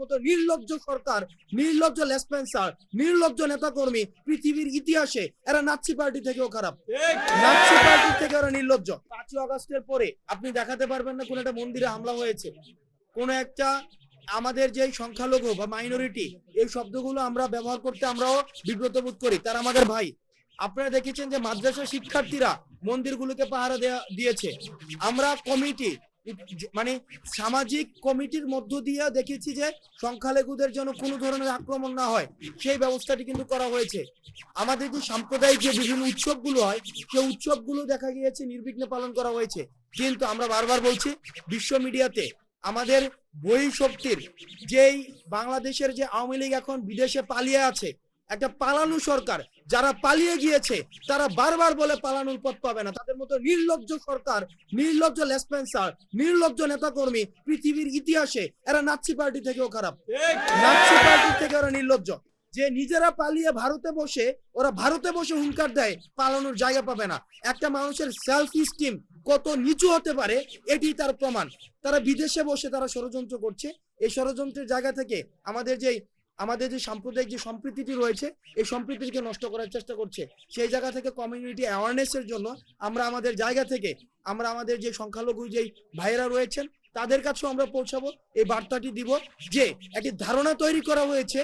মতো নির্লজ্জ সরকার নির্লজ্জ লেসপেন্সার নির্লজ্জ নেতাকর্মী পৃথিবীর ইতিহাসে এরা নাৎসি পার্টি থেকেও খারাপ। নাৎসি পার্টি থেকে ওরা নির্লজ্জ। পাঁচই আগস্টের পরে আপনি দেখাতে পারবেন না কোন একটা মন্দিরে হামলা হয়েছে। কোন একটা আমাদের যে সংখ্যালঘু বা মাইনরিটি এই শব্দগুলো আমরা ব্যবহার করতে আমরাও বিব্রত বোধ করি। তারা আমাদের ভাই। আপনারা দেখেছেন যে মাদ্রাসা শিক্ষার্থীরা মন্দিরগুলোকে পাহারা দেয়া দিয়েছে। আমরা কমিটি মানে সামাজিক কমিটির মধ্য দিয়ে দেখেছি যে সংখ্যালঘুদের যেন কোনো ধরনের আক্রমণ না হয়, সেই ব্যবস্থাটি কিন্তু করা হয়েছে। আমাদের যে সাম্প্রদায়িক যে বিভিন্ন উৎসবগুলো হয়, সেই উৎসবগুলো দেখা গিয়েছে, নির্বিঘ্নে পালন করা হয়েছে। কিন্তু আমরা বারবার বলছি, বিশ্ব মিডিয়াতে আমাদের বই শক্তির যেই বাংলাদেশের যে আওয়ামী লীগ এখন বিদেশে পালিয়ে আছে একটা পালানো সরকার যারা পালিয়ে গিয়েছে, তারা বারবার বলে পালানোর পথ পাবে না। তাদের মতো নির্লজ্জ সরকার, নির্লজ্জ লেসপেন্সার, নির্লজ্জ নেতাকর্মী পৃথিবীর ইতিহাসে, এরা নাৎসি পার্টি থেকেও খারাপ। নাৎসি পার্টি থেকে ওরা নির্লজ্জ। যে নিজেরা পালিয়ে ভারতে বসে, ওরা ভারতে বসে হুঙ্কার দেয়, পালানোর জায়গা পাবে না। একটা মানুষের সেলফ স্টিম কত নিচু হতে পারে এটি তার প্রমাণ। তারা বিদেশে বসে তারা ষড়যন্ত্র করছে। এই ষড়যন্ত্রের জায়গা থেকে আমাদের যে আমাদের যে সাম্প্রদায়িক যে সম্প্রীতিটি রয়েছে, এই সম্প্রীতিকে নষ্ট করার চেষ্টা করছে। সেই জায়গা থেকে কমিউনিটি অ্যাওয়ারনেসের জন্য আমরা আমাদের জায়গা থেকে আমরা আমাদের যে সংখ্যালঘু যেই ভাইয়েরা রয়েছেন, তাদের কাছেও আমরা পৌঁছাবো। এই বার্তাটি দিব যে, একটি ধারণা তৈরি করা হয়েছে,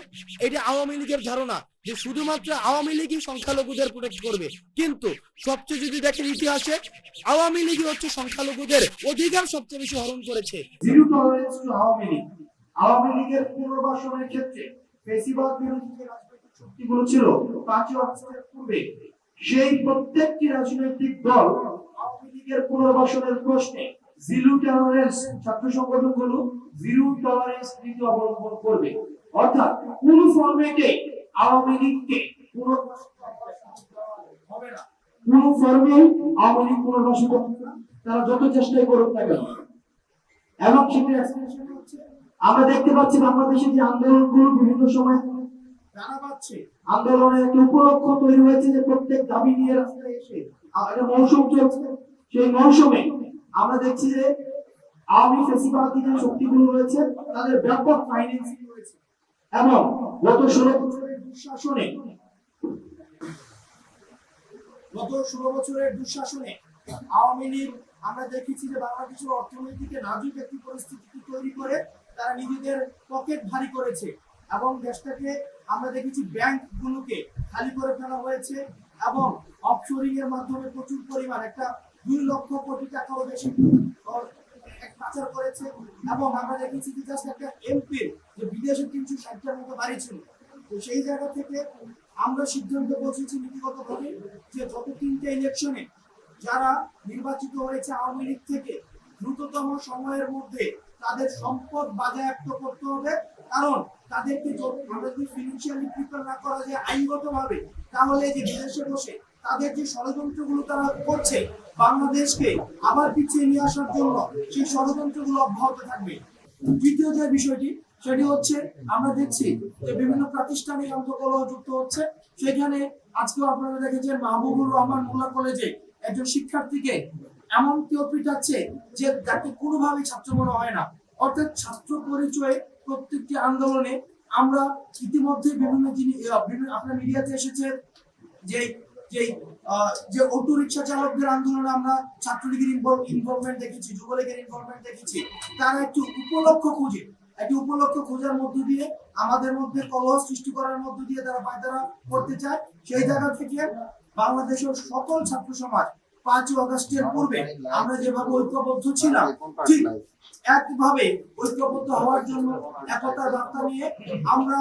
এটি আওয়ামী লীগের ধারণা যে শুধুমাত্র আওয়ামী লীগই সংখ্যালঘুদের প্রোটেক্ট করবে। কিন্তু সবচেয়ে যদি দেখেন ইতিহাসে, আওয়ামী লীগই হচ্ছে সংখ্যালঘুদের অধিকার সবচেয়ে বেশি হরণ করেছে। আওয়ামী লীগের পুনর্বাসনের ক্ষেত্রে ফেসিবাদ বিরোধী যে রাজনৈতিক শক্তিগুলো ছিল পাঁচই আগস্টের পূর্বে সেই প্রত্যেকটি রাজনৈতিক দল আওয়ামী লীগের পুনর্বাসনের প্রশ্নে জিরো টলারেন্স ছাত্র সংগঠনগুলো জিরো টলারেন্স নীতি অবলম্বন করবে। অর্থাৎ কোন ফরম্যাটে আওয়ামী লীগকে কোন ফর্মে আওয়ামী লীগ পুনর্বাসন করবে তারা যত চেষ্টাই করুক না কেন। এবং সেটা হচ্ছে আমরা দেখতে পাচ্ছি বাংলাদেশে যে আন্দোলনগুলো বিভিন্ন সময় জানা পাচ্ছে। আন্দোলনের একটা উপলক্ষ তৈরি হয়েছে যে প্রত্যেক দাবি নিয়ে রাস্তায় এসে একটা মৌসুম চলছে। সেই মৌসুমে আমরা দেখছি যে আওয়ামী যে শক্তিগুলো রয়েছে, তাদের ব্যাপক ফাইন্যান্সিং রয়েছে। এবং গত ষোলো বছরের দুঃশাসনে, গত ষোলো বছরের দুঃশাসনে আওয়ামী লীগ আমরা দেখেছি যে বাংলাদেশের অর্থনীতিকে নাজুক একটি পরিস্থিতি তৈরি করে তারা নিজেদের পকেট ভারী করেছে এবং দেশটাকে আমরা দেখেছি ব্যাংকগুলোকে খালি করে ফেলা হয়েছে এবং অফশোরিং এর মাধ্যমে প্রচুর পরিমাণ একটা দুই লক্ষ কোটি টাকারও বেশি পাচার করেছে এবং আমরা দেখেছি যে জাস্ট একটা এমপি যে বিদেশে তিনশো ষাটটার মতো বাড়ি ছিল। তো সেই জায়গা থেকে আমরা সিদ্ধান্ত পৌঁছেছি নীতিগতভাবে যে গত তিনটে ইলেকশনে যারা নির্বাচিত হয়েছে আওয়ামী লীগ থেকে, দ্রুততম সময়ের মধ্যে তাদের সম্পদ বাজেয়াপ্ত করতে হবে। কারণ তাদেরকে আমরা যদি ফিনান্সিয়ালি প্রিপেয়ার না করা যায় আইনগতভাবে, তাহলে যে বিদেশে বসে তাদের যে ষড়যন্ত্রগুলো তারা করছে, বাংলাদেশকে আবার পিছিয়ে নিয়ে আসার জন্য সেই ষড়যন্ত্রগুলো অব্যাহত থাকবে। দ্বিতীয় যে বিষয়টি, সেটি হচ্ছে আমরা দেখছি যে বিভিন্ন প্রাতিষ্ঠানিক আন্তঃকলহ যুক্ত হচ্ছে। সেখানে আজকেও আপনারা দেখেছেন মাহবুবুর রহমান মোল্লা কলেজে একজন শিক্ষার্থীকে এমন কেউ পিটাচ্ছে যে যাকে কোনোভাবেই ছাত্র মনে হয় না। অর্থাৎ ছাত্র পরিচয়ে প্রত্যেকটি আন্দোলনে আমরা ইতিমধ্যে বিভিন্ন জিনিস আপনার মিডিয়াতে এসেছে যে যে যে অটো রিক্সা চালকদের আন্দোলনে আমরা ছাত্রলীগের ইনভলভমেন্ট দেখেছি, যুবলীগের ইনভলভমেন্ট দেখেছি। তারা একটু উপলক্ষ খুঁজে, একটি উপলক্ষ খোঁজার মধ্য দিয়ে, আমাদের মধ্যে কলহ সৃষ্টি করার মধ্য দিয়ে তারা পায়তারা করতে চায়। সেই জায়গা থেকে বাংলাদেশের সকল ছাত্র সমাজ পাঁচই অগস্টের পূর্বে আমরা যেভাবে ঐক্যবদ্ধ ছিলাম, ঠিক একভাবে ঐক্যবদ্ধ হওয়ার জন্য একতার বার্তা নিয়ে আমরা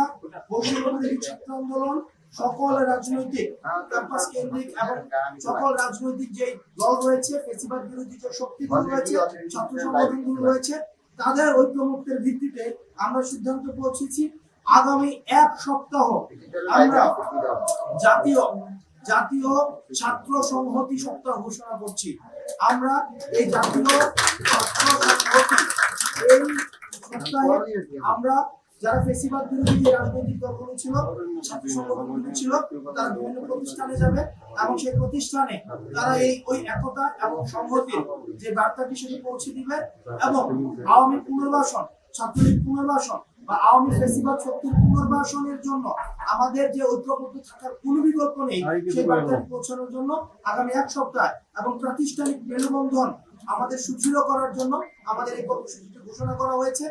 বৈষম্যবিরোধী ছাত্র আন্দোলন, সকল রাজনৈতিক ক্যাম্পাস কেন্দ্রিক এবং সকল রাজনৈতিক যে দল রয়েছে ফেসিবাদ বিরোধী যে শক্তিগুলো রয়েছে, ছাত্র সংগঠনগুলো রয়েছে, তাদের ঐক্যমুক্তের ভিত্তিতে আমরা সিদ্ধান্ত পৌঁছেছি। আগামী এক সপ্তাহ আমরা জাতীয় জাতীয় ছাত্র সংহতি সপ্তাহ ঘোষণা করছি। আমরা এই জাতীয় সংহতি আমরা যারা ফেসিবাদ বিরোধী যে রাজনৈতিক দলগুলো ছিল, ছাত্র সংগঠনগুলো ছিল, তারা বিভিন্ন প্রতিষ্ঠানে যাবে এবং সেই প্রতিষ্ঠানে তারা এই ওই একতা এবং সংহতির যে বার্তাটি সেটি পৌঁছে দিবে এবং আওয়ামী পুনর্বাসন, ছাত্রলীগ পুনর্বাসন বা আওয়ামী ফেসিবাদ শক্তির পুনর্বাসনের জন্য আমাদের যে ঐক্যবদ্ধ থাকার কোনো বিকল্প নেই সেই বার্তাটি পৌঁছানোর জন্য আগামী এক সপ্তাহ এবং প্রাতিষ্ঠানিক মেলবন্ধন আমাদের সুদৃঢ় করার জন্য আমাদের এই কর্মসূচিটি ঘোষণা করা হয়েছে।